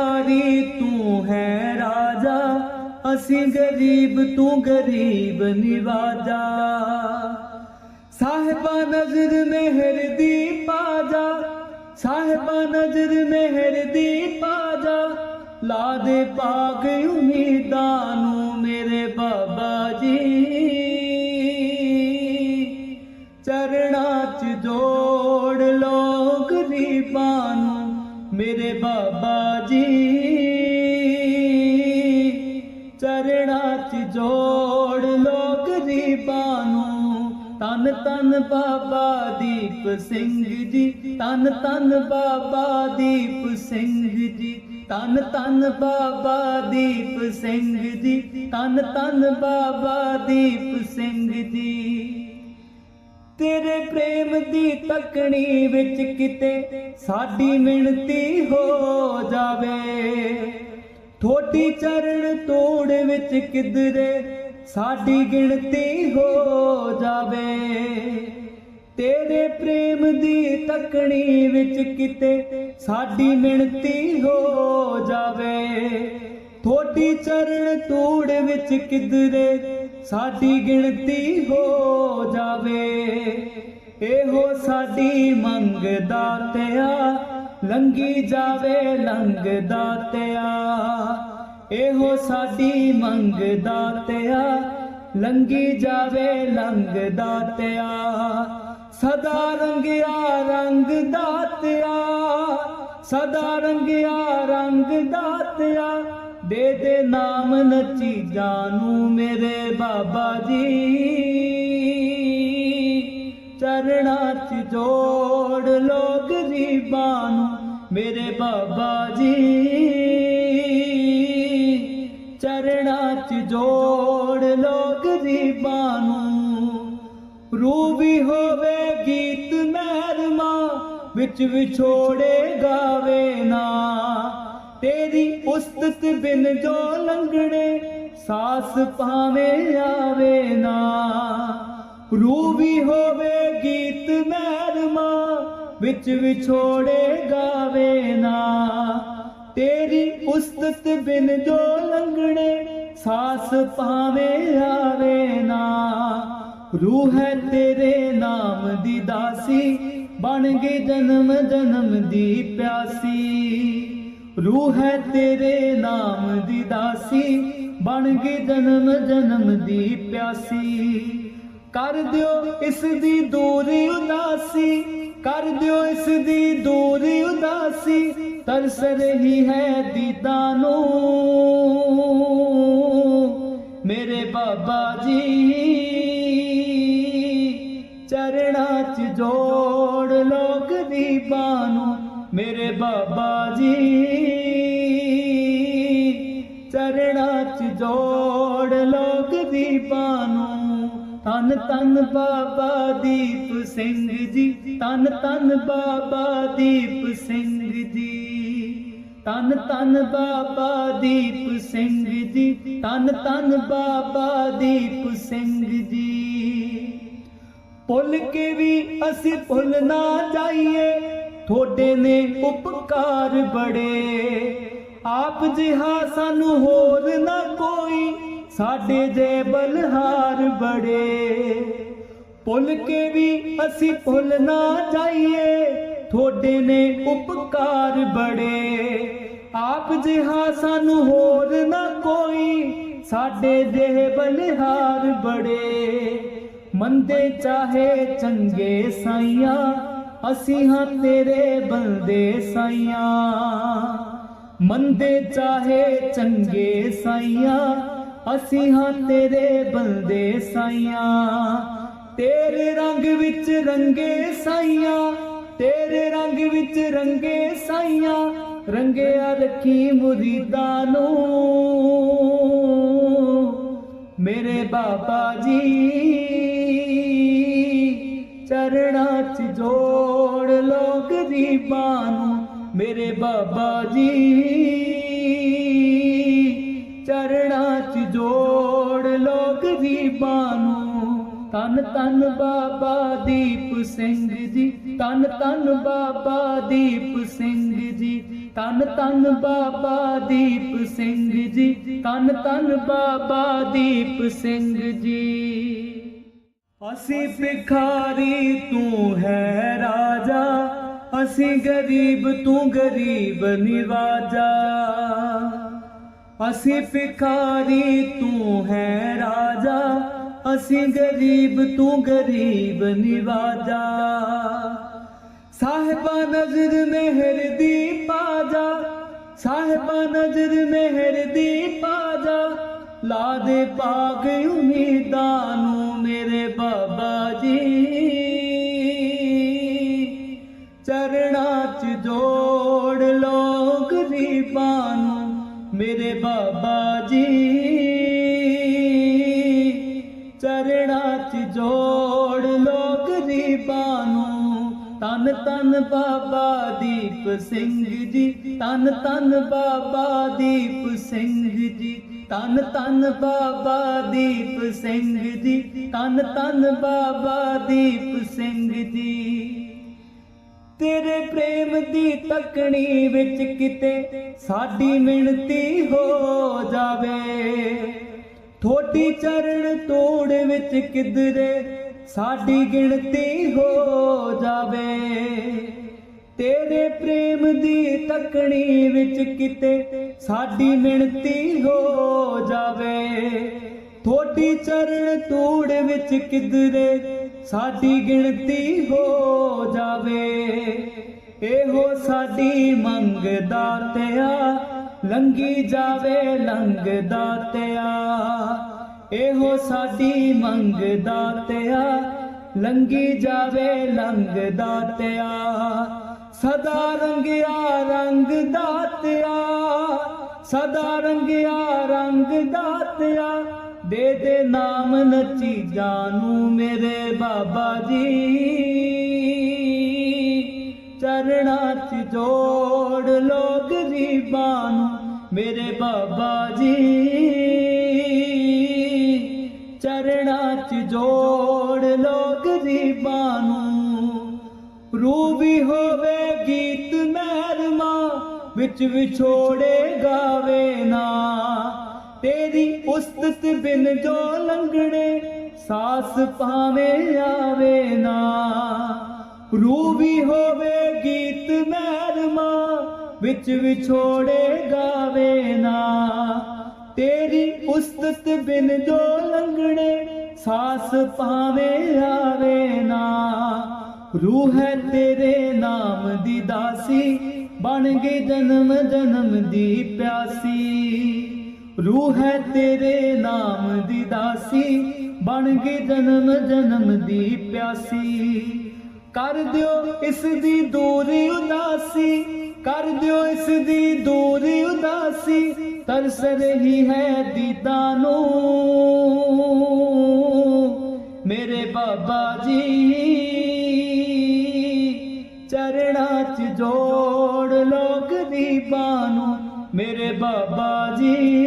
ਸਾਰੀ ਤੂੰ ਹੈ ਰਾਜਾ, ਅਸੀਂ ਗਰੀਬ ਤੂੰ ਗਰੀਬ ਨਿਵਾਜਾ। ਸਾਹਿਬਾ ਨਜ਼ਰ ਮਿਹਰ ਦੀ ਪਾਜਾ, ਸਾਹਿਬਾ ਨਜ਼ਰ ਮਿਹਰ ਦੀ ਪਾਜਾ। ਲਾ ਦੇ ਪਾਗ ਉਮੀਦਾਂ ਨੂੰ ਮੇਰੇ ਬਾਬਾ ਜੀ। ਚ ਜੋੜ ਲੋ ਗਰੀਬਾਂ ਨੂੰ ਤਨ ਤਨ ਬਾਬਾ ਦੀਪ ਸਿੰਘ ਜੀ। ਤਨ ਤਨ ਬਾਬਾ ਦੀਪ ਸਿੰਘ ਜੀ। ਤਨ ਤਨ ਬਾਬਾ ਦੀਪ ਸਿੰਘ ਜੀ। ਤਨ ਤਨ ਬਾਬਾ ਦੀਪ ਸਿੰਘ ਜੀ। ਤੇਰੇ ਪ੍ਰੇਮ ਦੀ ਤਕਣੀ ਵਿੱਚ ਕਿਤੇ ਸਾਡੀ ਮਿਣਤੀ ਹੋ ਜਾਵੇ। ਥੋੜੀ ਚਰਨ ਤੋੜ ਵਿੱਚ ਕਿਧਰੇ ਸਾਡੀ ਗਿਣਤੀ ਹੋ ਜਾਵੇ। ਤੇਰੇ ਪ੍ਰੇਮ ਦੀ ਤਕਣੀ ਵਿੱਚ ਕਿਤੇ ਸਾਡੀ ਮਿਣਤੀ ਹੋ ਜਾਵੇ। ਥੋੜੀ ਚਰਨ ਤੂੜ ਵਿੱਚ ਕਿਧਰੇ ਸਾਡੀ ਗਿਣਤੀ ਹੋ ਜਾਵੇ। ਇਹੋ ਸਾਡੀ ਮੰਗ ਦਾਤਿਆ ਲੰਗੀ ਜਾਵੇ ਲੰਗ ਦਾਤਿਆ, ਇਹੋ ਸਾਡੀ ਮੰਗ ਦਾਤਿਆ। ਲੰਗੀ ਜਾਵੇ ਲੰਗ ਦਾਤਿਆ, ਸਦਾ ਰੰਗਿਆ ਰੰਗ ਦਾਤਿਆ, ਸਦਾ ਰੰਗਿਆ ਰੰਗ ਦਾਤਿਆ। ਦੇ ਦੇ ਨਾਮ ਨੱਚੀ ਜਾਨੂ ਮੇਰੇ ਬਾਬਾ ਜੀ। ਚਰਣਾ ਚ ਜੋੜ ਲੋ ਗਰੀਬਾਂ ਨੂੰ ਮੇਰੇ ਬਾਬਾ ਜੀ ਚਰਣਾ ਚ ਜੋੜ ਲੋ ਗਰੀਬਾਂ ਨੂੰ। ਰੂ ਵੀ ਹੋਵੇ ਗੀਤ ਮਹਿਰਮਾ, ਵਿੱਚ ਵਿਛੋੜੇ ਗਾਵੇ ਨਾ। ਤੇਰੀ ਉਸਤਤ ਬਿਨ ਜੋ ਲੰਗੜੇ ਸਾਸ ਭਾਵੇਂ ਆਵੇ ਨਾ। ਰੂ ਵੀ ਹੋਵੇ ਗੀਤ ਮਹਿਰਮਾ, ਵਿੱਚ ਵਿਛੋੜੇ ਗਾਵੇ ਨਾ। ਤੇਰੀ ਉਸਤਤ ਬਿਨ ਜੋ ਲੰਗੜੇ ਸਾਸ ਭਾਵੇਂ ਆਵੇ ਨਾ। ਰੂਹ ਹੈ ਤੇਰੇ ਨਾਮ ਦੀ ਦਾਸੀ, ਬਣ ਗਈ ਜਨਮ ਜਨਮ ਦੀ ਪਿਆਸੀ। ਰੂਹ ਹੈ ਤੇਰੇ ਨਾਮ ਦੀ ਦਾਸੀ, ਬਣ ਗਈ ਜਨਮ ਜਨਮ ਦੀ ਪਿਆਸੀ। ਕਰ ਦਿਓ ਇਸ ਦੀ ਦੂਰੀ ਉਦਾਸੀ ਕਰ ਦਿਓ ਇਸ ਦੀ ਦੂਰੀ ਉਦਾਸੀ, ਤਰਸ ਰਹੀ ਹੈ ਦੀਦਾਂ ਨੂੰ। ਮੇਰੇ ਬਾਬਾ ਜੀ ਚਰਣਾ ਚ ਜੋੜ ਲੋਕ ਦੀ ਨੂੰ। ਮੇਰੇ ਬਾਬਾ ਜੀ ਚਰਣਾ ਚ ਜੋੜ ਲੋਕ ਦੀ ਨੂੰ। ਤਨ ਤਨ ਬਾਬਾ ਦੀਪ ਸਿੰਘ ਜੀ। ਤਨ ਤਨ ਬਾਬਾ ਦੀਪ ਸਿੰਘ ਜੀ। ਤਨ ਤਨ ਬਾਬਾ ਦੀਪ ਸਿੰਘ ਜੀ। ਤਨ ਤਨ ਬਾਬਾ ਦੀਪ ਸਿੰਘ ਜੀ। ਭੁੱਲ ਕੇ ਵੀ ਅਸੀਂ ਭੁੱਲ ਨਾ ਜਾਈਏ, ਤੁਹਾਡੇ ਨੇ ਉਪਕਾਰ ਬੜੇ। ਆਪ ਜਿਹਾ ਸਾਨੂੰ ਹੋਰ ਨਾ ਕੋਈ, ਸਾਡੇ ਜੇ ਬਲਹਾਰ ਬੜੇ। ਭੁੱਲ ਕੇ ਵੀ ਅਸੀਂ ਭੁੱਲ ਨਾ ਜਾਈਏ। ਤੁਹਾਡੇ ਨੇ ਉਪਕਾਰ ਬੜੇ। ਆਪ ਜਿਹਾ ਸਾਨੂੰ ਹੋਰ ਨਾ ਕੋਈ, ਸਾਡੇ ਜੇ ਬਲਿਹਾਰ ਬੜੇ। ਮੰਦੇ ਚਾਹੇ ਚੰਗੇ ਸਾਈਆਂ, ਅਸੀਂ ਹਾਂ ਤੇਰੇ ਬੰਦੇ ਸਾਈਆਂ। ਮੰਦੇ ਚਾਹੇ ਚੰਗੇ ਸਾਈਆਂ, ਅਸੀਂ ਹਾਂ ਤੇਰੇ ਬੰਦੇ ਸਾਈਆਂ। ਤੇਰੇ ਰੰਗ ਵਿੱਚ ਰੰਗੇ ਸਾਈਆਂ, ਤੇਰੇ ਰੰਗ ਵਿੱਚ ਰੰਗੇ ਸਾਈਆਂ, ਰੰਗਿਆ ਰੱਖੀ ਮੁਰੀਦਾਂ ਨੂੰ। ਮੇਰੇ ਬਾਬਾ ਜੀ, ਚਰਣਾ ਚ ਜੋੜ ਲੋਕ ਗਰੀਬਾਂ ਨੂੰ। ਮੇਰੇ ਬਾਬਾ ਜੀ, ਚਰਣਾ ਚ ਜੋੜ ਲੋਕ ਗਰੀਬਾਂ ਨੂੰ। ਤਨ ਤਨ ਬਾਬਾ ਦੀਪ ਸਿੰਘ ਜੀ, ਤਨ ਤਨ ਬਾਬਾ ਦੀਪ ਸਿੰਘ ਜੀ, ਤਨ ਤਨ ਬਾਬਾ ਦੀਪ ਸਿੰਘ ਜੀ, ਤਨ ਤਨ ਬਾਬਾ ਦੀਪ ਸਿੰਘ ਜੀ। ਅਸੀਂ ਭਿਖਾਰੀ ਤੂੰ ਹੈ ਰਾਜਾ, ਅਸੀਂ ਗਰੀਬ ਤੂੰ ਗਰੀਬ ਨਿਵਾਜਾ। ਅਸੀਂ ਭਿਖਾਰੀ ਤੂੰ ਹੈ ਰਾਜਾ ਅਸੀਂ ਗਰੀਬ ਤੂੰ ਗਰੀਬ ਨਿਵਾਜਾ। ਸਾਹਿਬਾ ਨਜ਼ਰ ਮਿਹਰ ਦੀ ਪਾਜਾ। ਸਾਹਿਬਾ ਨਜ਼ਰ ਮਿਹਰ ਦੀ ਪਾਜਾ। ਲਾ ਦੇ ਪਾਗ ਉਮੀਦਾਂ ਨੂੰ ਮੇਰੇ ਬਾਬਾ ਜੀ। ਤਨ ਬਾਬਾ ਦੀਪ ਸਿੰਘ ਜੀ ਤਨ ਤਨ ਬਾਬਾ ਦੀਪ ਸਿੰਘ ਜੀ ਤਨ ਤਨ ਬਾਬਾ ਦੀਪ ਸਿੰਘ ਜੀ ਤਨ ਤਨ ਬਾਬਾ ਦੀਪ ਸਿੰਘ ਜੀ। ਤੇਰੇ ਪ੍ਰੇਮ ਦੀ ਤਕਣੀ ਵਿੱਚ ਕਿਤੇ ਸਾਡੀ ਮਿਣਤੀ ਹੋ ਜਾਵੇ। ਥੋੜੀ ਚਰਨ ਤੋੜ ਵਿੱਚ ਕਿਧਰੇ ਸਾਡੀ ਗਿਣਤੀ ਹੋ ਜਾਵੇ। ਤੇਰੇ ਪ੍ਰੇਮ ਦੀ ਤਕਣੀ ਵਿੱਚ ਕਿਤੇ ਸਾਡੀ ਮਿਣਤੀ ਹੋ ਜਾਵੇ। ਥੋੜੀ ਚਰਨ ਤੂੜ ਵਿੱਚ ਕਿਧਰੇ ਸਾਡੀ ਗਿਣਤੀ ਹੋ ਜਾਵੇ। ਇਹੋ ਸਾਡੀ ਮੰਗ ਦਾਤਿਆ ਲੰਗੀ ਜਾਵੇ ਲੰਗ ਦਾਤਿਆ ਇਹੋ ਸਾਡੀ ਮੰਗ ਦਾਤਿਆ ਲੰਗੀ ਜਾਵੇ ਲੰਗ ਦਾਤਿਆ ਸਦਾ ਰੰਗਿਆ ਰੰਗ ਦਾਤਿਆ ਸਦਾ ਰੰਗਿਆ ਰੰਗ ਦਾਤਿਆ ਦੇ ਦੇ ਨਾਮ ਨੱਚੀ ਜਾਨੂ ਮੇਰੇ ਬਾਬਾ ਜੀ। ਚਰਣਾ ਚ ਜੋੜ ਲੋ ਗਰੀਬਾਂ ਨੂੰ ਮੇਰੇ ਬਾਬਾ ਜੀ। ਜੋੜ ਲੋ ਗਰੀਬਾਂ ਨੂੰ। ਰੂ ਵੀ ਹੋਵੇ ਗੀਤ ਮਹਿਰਮਾ, ਵਿੱਚ ਵਿਛੋੜੇ ਗਾਵੇ ਨਾ। ਤੇਰੀ ਉਸਤਤ ਬਿਨ ਜੋ ਲੰਗੜੇ ਸਾਸ ਪਾਵੇਂ ਆਵੇ ਨਾ। ਰੂ ਵੀ ਹੋਵੇ ਗੀਤ ਮਹਿਰਮਾ, ਵਿੱਚ ਵਿਛੋੜੇ ਗਾਵੇ ਨਾ। ਤੇਰੀ ਉਸਤਤ ਬਿਨ ਜੋ ਲੰਗੜੇ ਸਾਸ ਪਾਵੇਂ ਆਵੇ ਨਾ, ਰੂਹ ਹੈ ਤੇਰੇ ਨਾਮ ਦੀ ਦਾਸੀ, ਬਣ ਗਈ ਜਨਮ ਜਨਮ ਦੀ ਪਿਆਸੀ। ਰੂਹ ਹੈ ਤੇਰੇ ਨਾਮ ਦੀ ਦਾਸੀ, ਬਣ ਗਈ ਜਨਮ ਜਨਮ ਦੀ ਪਿਆਸੀ। ਕਰ ਦਿਓ ਇਸ ਦੀ ਦੂਰੀ ਉਦਾਸੀ, ਕਰ ਦਿਓ ਇਸ ਦੀ ਦੂਰੀ ਉਦਾਸੀ ਤਰਸ ਰਹੀ ਹੈ ਦੀਦਾਂ ਨੂੰ। ਮੇਰੇ ਬਾਬਾ ਜੀ ਚਰਣਾ ਚ ਜੋੜ ਲੋਕ ਗਰੀਬਾਂ ਨੂੰ। ਮੇਰੇ ਬਾਬਾ ਜੀ